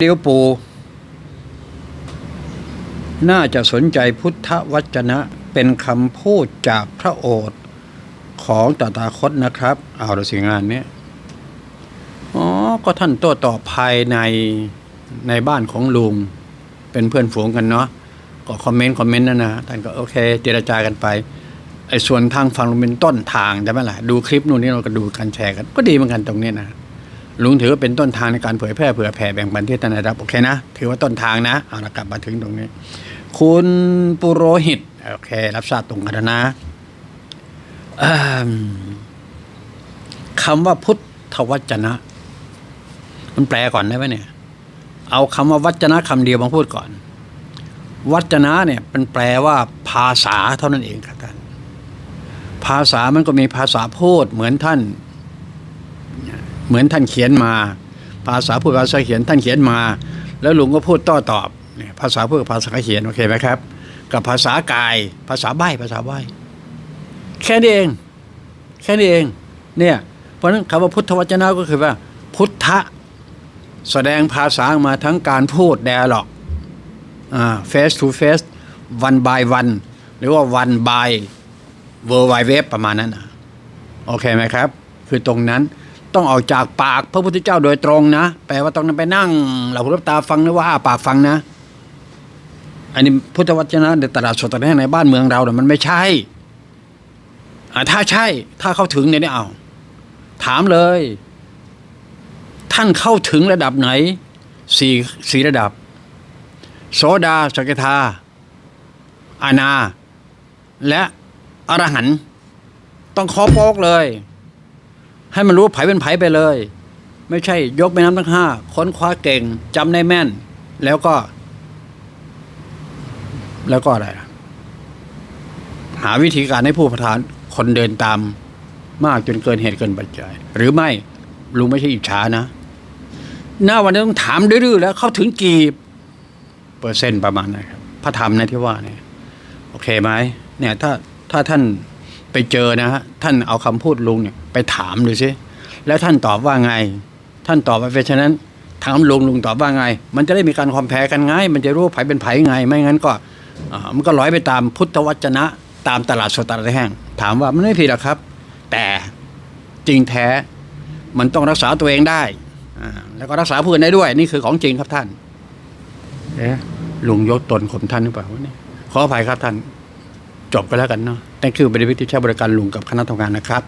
เดียวปู น่าจะสนใจพุทธวจนะเป็นคำพูดจากพระโอษฐ์ของตถาคตนะครับ เอาละสิงานเนี้ยอ๋อ ก็ท่านโต้ตอบภายในในบ้านของลุง เป็นเพื่อนฝูงกันเนาะก็คอมเมนต์คอมเมนต์นะนะท่านก็โอเค เจรจากันไปไอ้ส่วนทางฝั่งลุงเป็นต้นทางใช่ไหมล่ะดูคลิปนู่นนี่เราก็ดูกันแชร์กัน ก็ดีเหมือนกันตรงนี้นะ ลุงถือว่าเป็นต้นทางในการเผยแพร่เผื่อแผ่แบ่งปันที่ท่านได้รับโอเคนะ ถือว่าต้นทางนะ เอาละกลับมาถึงตรงนี้ คุณปุโรหิต โอเค รับทราบตรงกันนะคำว่าพุทธวจนะ มันแปลก่อนได้ไหมเนี่ย เอาคำว่าวัจนะคำเดียวมาพูดก่อน วัจนะเนี่ยเป็นแปลว่า ภาษาเท่านั้นเองครับท่านภาษามันก็มีภาษาพูดเหมือนท่าน เหมือนท่านเขียนมา ภาษาพูดภาษาเขียนท่านเขียนมา แล้วลุงก็พูดต้ตอบเนี่ยภาษาพูดกับภาษาเขียนโอเคไหมครับ กับภาษากายภาษาใบ้ภาษาใบ้แค่นี้เอง แค่นี้เอง เนี่ยเพราะนั้นคำว่าพุทธวจนะก็คือว่า พุทธะแสดงภาษาออกมาทั้งการพูดแดร์ล็อกอ่า face to face one by one หรือว่า one by world wide web ประมาณนั้นนะโอเคไหมครับ คือตรงนั้น ต้องออกจากปากพระพุทธเจ้าโดยตรงนะ แปลว่าต้องไปนั่งหลับหูหลับตาฟังนะว่าปากฟังนะ อันนี้พุทธวจนะในตลาดสดตลาดในบ้านเมืองเราเนี่ยมันไม่ใช่อ่าถ้าใช่ถ้าเข้าถึงเนี่ยเนี่เอาถามเลย ท่านเข้าถึงระดับไหนสี่สี่ระดับ โสดาสกทาอานาและอรหันต์ต้องขอโปกเลย ให้มันรู้ไผเป็นไผไปเลย ไม่ใช่ยกแม่น้ำทั้งห้าค้นคว้าเก่งจำได้แม่น แล้วก็ แล้วก็อะไรล่ะหาวิธีการให้ผู้ประธานคนเดินตาม มากจนเกินเหตุเกินปัจจัย หรือไม่ลุงไม่ใช่อิจฉานะ หน้าวันนี้ต้องถามดื้อๆแล้ว เข้าถึงกี่เปอร์เซ็นต์ประมาณนะครับพระธรรมนะที่ว่าเนี่ย โอเคไหมเนี่ย ถ้าถ้าท่าน ไปเจอนะฮะท่านเอาคำพูดลุงเนี่ยไปถามดูสิแล้วท่านตอบว่าไง ท่านตอบไปเพราะฉะนั้นถามลุงลุงตอบว่าไง มันจะได้มีการคอมแพรกันไงมันจะรู้ไผเป็นไผไง ไม่งั้นก็มันก็ร้อยไปตามพุทธวจนะ ตามตลาดสดตลาดแห้ง ถามว่ามันไม่ผิดหรอกครับ แต่จริงแท้มันต้องรักษาตัวเองได้อ่าแล้วก็รักษาผู้อื่นได้ด้วย นี่คือของจริงครับท่านเอ๊ะลุงยกตนข่มท่านหรือเปล่าเนี่ยขออภัยครับท่าน จบไปแล้วกันเนาะ นั่นคือบริวิตที่ใช้บริการลุงกับคณะทำงานนะครับ